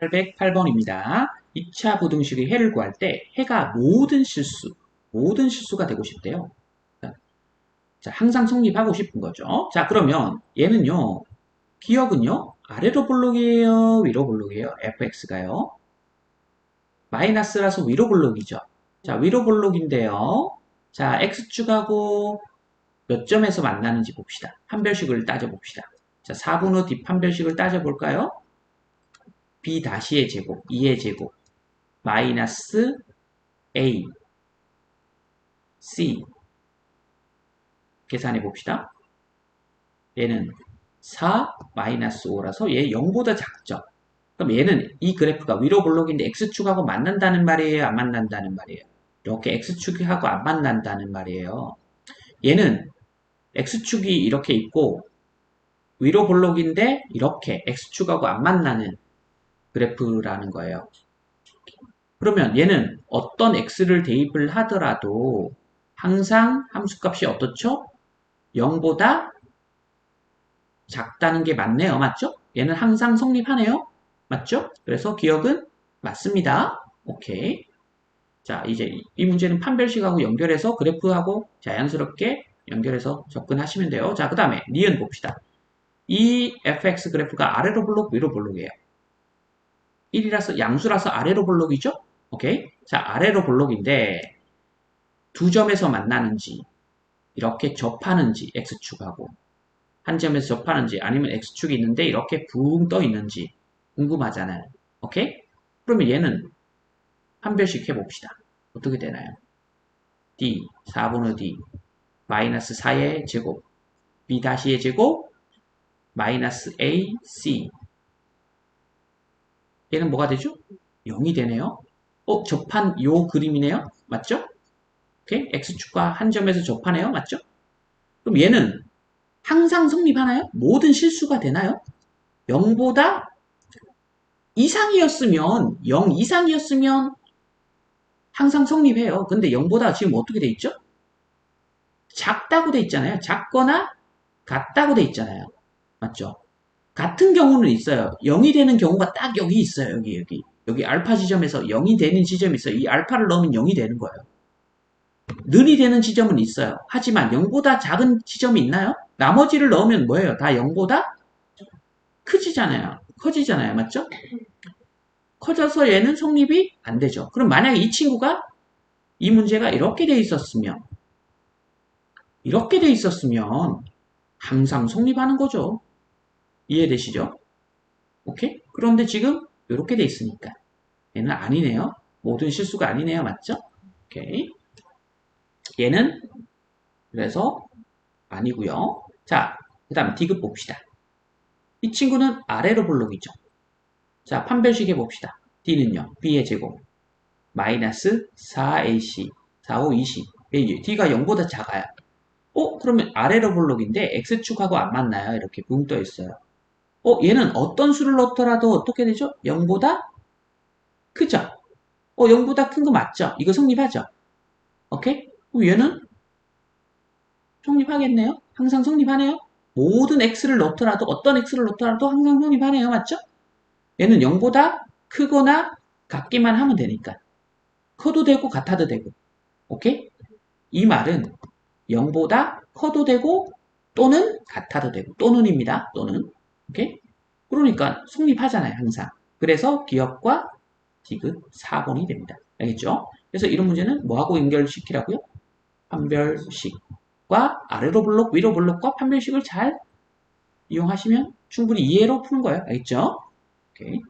808번입니다. 2차 부등식의 해를 구할 때 해가 모든 실수, 모든 실수가 되고 싶대요. 자, 항상 성립하고 싶은 거죠. 자, 그러면 얘는요, 기억은요, 아래로 볼록이에요, 위로 볼록이에요, fx가요. 마이너스라서 위로 볼록이죠. 자, 위로 볼록인데요. 자, x축하고 몇 점에서 만나는지 봅시다. 판별식을 따져봅시다. 자, 4분의 뒷 판별식을 따져볼까요? B 다시의 제곱, 2의 제곱, 마이너스 a, c 계산해 봅시다. 얘는 4 마이너스 5라서 얘 0보다 작죠. 그럼 얘는 이 그래프가 위로 블록인데 x축하고 만난다는 말이에요? 안 만난다는 말이에요? 이렇게 x축하고 안 만난다는 말이에요. 얘는 x축이 이렇게 있고 위로 블록인데 이렇게 x축하고 안 만나는 그래프라는 거예요. 그러면 얘는 어떤 x를 대입을 하더라도 항상 함수값이 어떻죠? 0보다 작다는 게 맞네요. 맞죠? 얘는 항상 성립하네요. 맞죠? 그래서 기억은 맞습니다. 오케이. 자, 이제 이 문제는 판별식하고 연결해서 그래프하고 자연스럽게 연결해서 접근하시면 돼요. 자, 그 다음에 니은 봅시다. 이 fx 그래프가 아래로 블록, 위로 블록이에요. 1이라서 양수라서 아래로 블록이죠? 오케이. 자, 아래로 블록인데 두 점에서 만나는지 이렇게 접하는지 x축하고 한 점에서 접하는지 아니면 x축이 있는데 이렇게 붕 떠 있는지 궁금하잖아요. 오케이? 그러면 얘는 판별식 해봅시다. 어떻게 되나요? d 4분의 d 마이너스 4의 제곱 b 다시의 제곱 마이너스 a c 얘는 뭐가 되죠? 0이 되네요. 어, 접한 요 그림이네요. 맞죠? 오케이? x축과 한 점에서 접하네요. 맞죠? 그럼 얘는 항상 성립하나요? 모든 실수가 되나요? 0보다 이상이었으면 0 이상이었으면 항상 성립해요. 근데 0보다 지금 어떻게 돼 있죠? 작다고 돼 있잖아요. 작거나 같다고 돼 있잖아요. 맞죠? 같은 경우는 있어요. 0이 되는 경우가 딱 여기 있어요. 여기 여기. 여기 알파 지점에서 0이 되는 지점이 있어요. 이 알파를 넣으면 0이 되는 거예요. 늘이 되는 지점은 있어요. 하지만 0보다 작은 지점이 있나요? 나머지를 넣으면 뭐예요? 다 0보다 크지잖아요. 커지잖아요. 맞죠? 커져서 얘는 성립이 안 되죠. 그럼 만약에 이 친구가 이 문제가 이렇게 돼 있었으면 이렇게 돼 있었으면 항상 성립하는 거죠. 이해되시죠? 오케이? 그런데 지금 이렇게 돼 있으니까 얘는 아니네요. 모든 실수가 아니네요. 맞죠? 오케이. 얘는 그래서 아니고요. 자, 그 다음 디귿 봅시다. 이 친구는 아래로 블록이죠. 자, 판별식 해봅시다. D는요. B의 제곱. 마이너스 4AC. 4, 5, 20. D가 0보다 작아요. 어? 그러면 아래로 블록인데 X축하고 안 맞나요? 이렇게 붕떠 있어요. 어? 얘는 어떤 수를 넣더라도 어떻게 되죠? 0보다 크죠? 어? 0보다 큰 거 맞죠? 이거 성립하죠? 오케이? 그럼 얘는 성립하겠네요? 항상 성립하네요? 모든 x를 넣더라도 어떤 x를 넣더라도 항상 성립하네요. 맞죠? 얘는 0보다 크거나 같기만 하면 되니까 커도 되고 같아도 되고 오케이? 이 말은 0보다 커도 되고 또는 같아도 되고 또는입니다. 또는 오케이? 그러니까 성립하잖아요. 항상 그래서 기억과 디귿 4번이 됩니다. 알겠죠? 그래서 이런 문제는 뭐하고 연결시키라고요? 판별식과 아래로 블록, 위로 블록과 판별식을 잘 이용하시면 충분히 이해로 푸는 거예요. 알겠죠? 오케이.